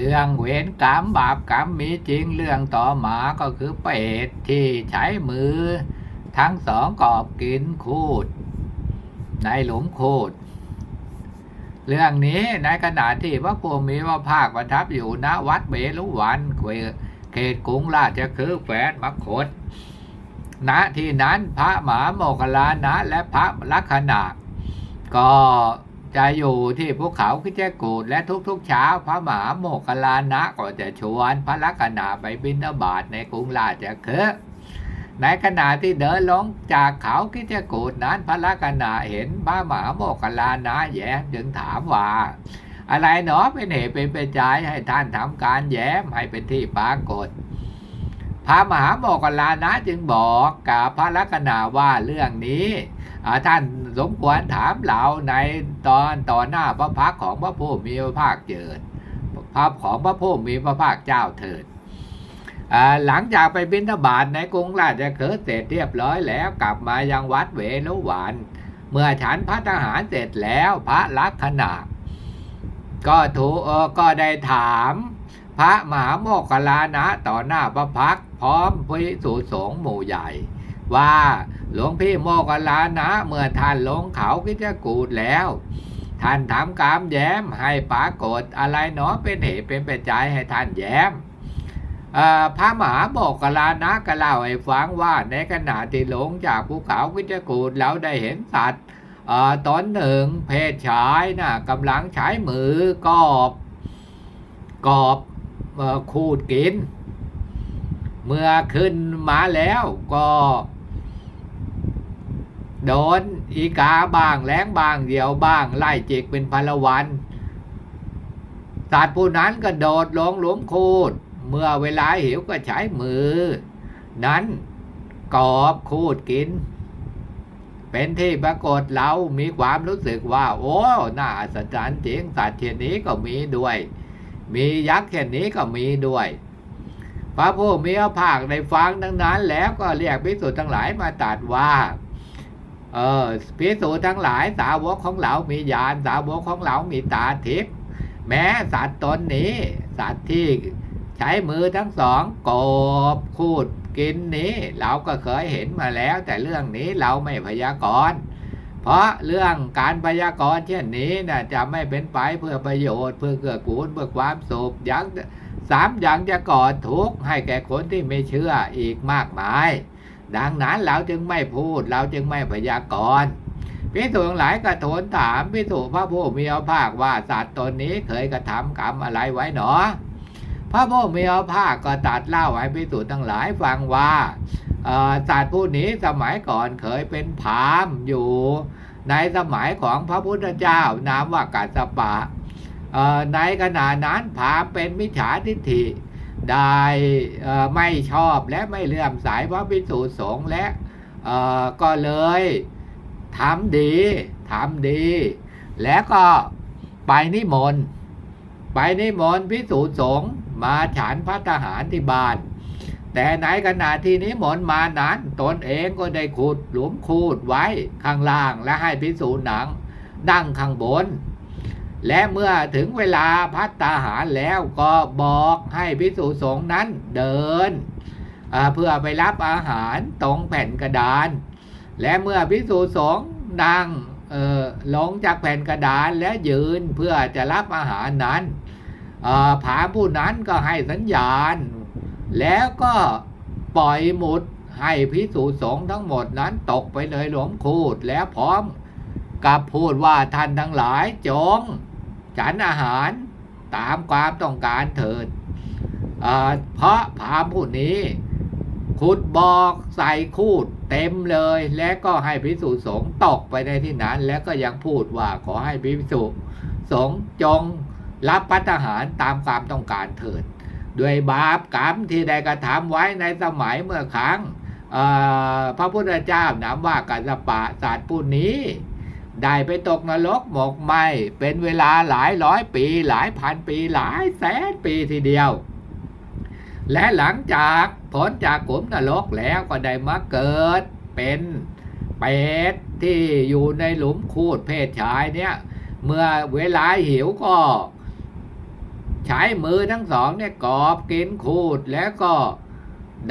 เรื่องเวรกรรมบาปกรรมมีจริงเรื่องต่อมาก็คือเปรตที่ใช้มือ ทั้งสองกอบกินคูด ในหลุมคูด เรื่องนี้ในขณะที่พระภูมิพระภาคประทับอยู่ณวัดเบลุวันเขตกรุงราชคือแฝดมคตณที่นั้นพระหมหาโมคคลลานะและพระลักษณะก็ จะอยู่ที่ภูเขาคิจกูดและทุกๆเช้าพระมหาโมคคลานะก็จะชวนพระลักษณะไปบิณฑบาตในกรุงราชคฤห์ในขณะที่เดินลงจากเขาคิจกูดนั้นพระลักษณะเห็นพระมหาโมคคลานะแย้มจึงถามว่า อะไรหนอเป็นเหตุเป็นปัจจัยให้ท่านทำการแย้มให้เป็นที่ปรากฏพระมหาโมคคลานะจึงบอกกับพระลักษณะว่าเรื่องนี้ ท่านสมควรถามเราในตอนต่อหน้าพระพักของพระผู้มีพระภาคเจิดพระของพระผู้มีพระภาคเจ้าเถิดหลังจากไปบิณฑบาตในกรุงราชคฤห์เสร็จเรียบร้อยแล้วกลับมายังวัดเวลุวันเมื่อฉันพระทหารเสร็จแล้วพระลักษณะก็ถูกก็ได้ถามพระมหาโมคคลานะต่อหน้าพระพักพร้อมพิสุสงฆ์หมู่ใหญ่ ว่าหลวงพี่โมคคลลานะ เมื่อท่านลงเขาคิจกูดแล้ว ท่านทำกรรมแย้มให้ปรากฏอะไรเนาะเป็นเหตุเป็นปัจจัยให้ท่านแย้มพระมหาโมคคลลานะก็เล่าให้ฟังว่าในขณะที่ลงจากภูเขาคิจกูดแล้วได้เห็นสัตว์ตอนหนึ่งเพศชายนะกำลังใช้มือกอบกอบขูดกิน เมื่อขึ้นมาแล้วก็ โดนอีกาบ้างแรงบ้างเดียวบ้าง ไล่จิกเป็นพลวันสัตว์ผู้นั้นก็โดดลงหลุมโคดเมื่อเวลาหิวก็ใช้มือ นั้นกอบโคดกิน เป็นที่ปรากฏเรามีความรู้สึกว่า โอ้น่าอัศจรรย์จริงสัตว์เช่นนี้ก็มีด้วย มียักษ์เช่นนี้ก็มีด้วยพระผู้มีพระภาคได้ฟังดังนั้นแล้วก็เรียกพิสุทั้งหลายมาตรัสว่า เออพิสูจน์ทั้งหลายสาวกของเรามีญาณสาวกของเรามีตาทิพย์แม้สัตว์ตนนี้ สัตว์ที่ใช้มือทั้งสองกบคูดกินนี้ เราก็เคยเห็นมาแล้ว แต่เรื่องนี้เราไม่พยากรณ์เพราะเรื่องการพยากรณ์เช่นนี้นะจะไม่เป็นไปเพื่อประโยชน์เพื่อเกื้อกูลเพื่อความสุขยังสามอย่างจะก่อทุกข์ให้แก่คนที่ไม่เชื่ออีกมากมาย ดังนั้นเราจึงไม่พูด เราจึงไม่พยากรณ์พิสูจน์หลายก็ทูลถามพิสูจน์พระผู้มีพระภาคว่าสัตว์ตนนี้เคยกระทำกรรมอะไรไว้หนอ พระผู้มีพระภาคก็ตัดเล่าให้พิสูจน์ทั้งหลายฟังว่าสัตว์ผู้นี้สมัยก่อนเคยเป็นพามอยู่ ในสมัยของพระพุทธเจ้านามว่ากัสปะในขณะนั้นพามเป็นมิจฉาทิฏฐิ ได้ไม่ชอบและไม่เลื่อมใสพระภิกษุสงฆ์และก็เลยทำดีทำดี แล้วก็ไปนิมนต์ไปนิมนต์ภิกษุสงฆ์มาฉันพัตหารที่บ้าน แต่ในขณะที่นิมนต์มานั้นตนเองก็ได้ขุดหลุมคูดไว้ข้างล่างและให้ภิกษุหนังนั่งข้างบน และเมื่อถึงเวลาพัตตาหารแล้วก็บอกให้พิสุสงฆ์นั้นเดินเพื่อไปรับอาหารตรงแผ่นกระดาน และเมื่อพิสุสงฆ์นั่งลงจากแผ่นกระดานและยืนเพื่อจะรับอาหารนั้นผาผู้นั้นก็ให้สัญญาณ แล้วก็ปล่อยหมุดให้พิสุสงทั้งหมดนั้นตกไปเลยหลวมคูดแล้วพร้อมกับพูดว่าท่านทั้งหลายจง ฉันอาหารตามความต้องการเถิดเเพราะพรามผู้นี้ ขุดบอกใส่คูดเต็มเลย และก็ให้พิสุสงฆ์ตกไปในที่นั้น แล้วก็ยังพูดว่าขอให้พิสุสงฆ์จงรับพัฒหารตามความต้องการเถิด ด้วยบาปกรรมที่ได้กระทำไว้ในสมัยเมื่อครั้งพระพุทธเจ้านามว่ากัสสปะศาสตร์ผู้นี้ ได้ไปตกนรกหมกไหมเป็นเวลาหลายร้อยปีหลายพันปีหลายแสนปีทีเดียว และหลังจากพ้นจากกลุ่มนรกแล้วก็ได้มาเกิดเป็นเป็ดที่อยู่ในหลุมคูดเพศชายเนี่ย เมื่อเวลาหิวก็ใช้มือทั้งสองเนี่ยกอบกินขูดแล้วก็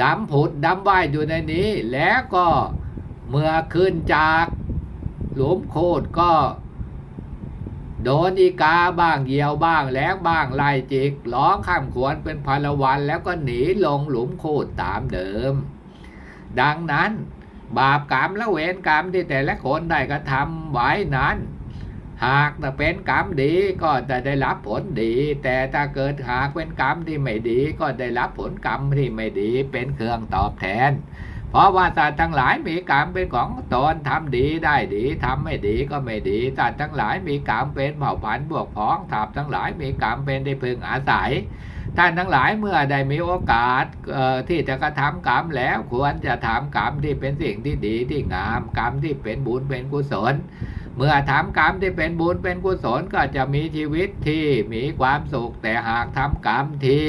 ดำผุดดำว่ายอยู่ในนี้ แล้วก็เมื่อขึ้นจาก หลุมโคดก็โดนอีกาบ้างเหยี่ยวบ้างแล้งบ้างไล่จิกร้องข้ามขวนเป็นพลวันแล้วก็หนีลงหลุมโคดตามเดิม ดังนั้น บาปกรรมและเวรกรรมที่แต่ละคนได้กระทำไว้นั้น หากจะเป็นกรรมดีก็จะได้รับผลดี แต่ถ้าเกิดหากเป็นกรรมที่ไม่ดี ก็ได้รับผลกรรมที่ไม่ดีเป็นเครื่องตอบแทน เพราะว่าสัตว์ทั้งหลายมีกรรมเป็นของตนทำดีได้ดีทำไม่ดีก็ไม่ดีสัตว์ทั้งหลายมีกรรมเป็นเผ่าพันธุ์บวกพ้องทับทั้งหลายมีกรรมเป็นได้พึงอาศัยท่านทั้งหลายเมื่อได้มีโอกาสที่จะกระทำกรรมแล้วควรจะทำกรรมที่เป็นสิ่งที่ดีที่งามกรรมที่เป็นบุญเป็นกุศล เมื่อทำกรรมที่เป็นบุญเป็นกุศลก็จะมีชีวิตที่มีความสุข แต่หากทำกรรมที่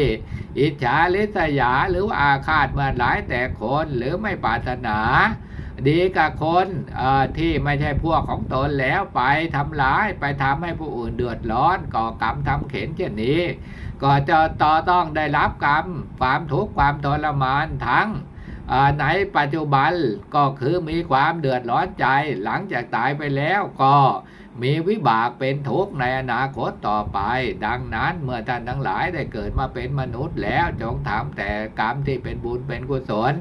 อิจฉาลิษยาหรือว่าอาฆาตมาหลายแต่คนหรือไม่ปรารถนา ดีกับคนที่ไม่ใช่พวกของตนแล้วไปทำร้ายไปทำให้ผู้อื่นเดือดร้อนก่อกรรมทำเข็นเช่นนี้ ก็จะต่อต้องได้รับกรรมความทุกข์ความทรมานทั้ง ในปัจจุบันก็คือมีความเดือดร้อนใจหลังจากตายไปแล้วก็มีวิบากเป็นทุกข์ในอนาคตต่อไป ดังนั้นเมื่อท่านทั้งหลายได้เกิดมาเป็นมนุษย์แล้วจงทำแต่กรรมที่เป็นบุญเป็นกุศล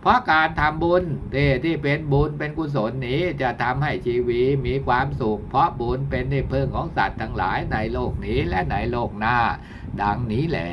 เพราะการทำบุญที่ที่เป็นบุญเป็นกุศลนี้จะทำให้ชีวิตมีความสุข เพราะบุญเป็นที่พึ่งของสัตว์ทั้งหลายในโลกนี้และในโลกหน้า ดังนี้แหละ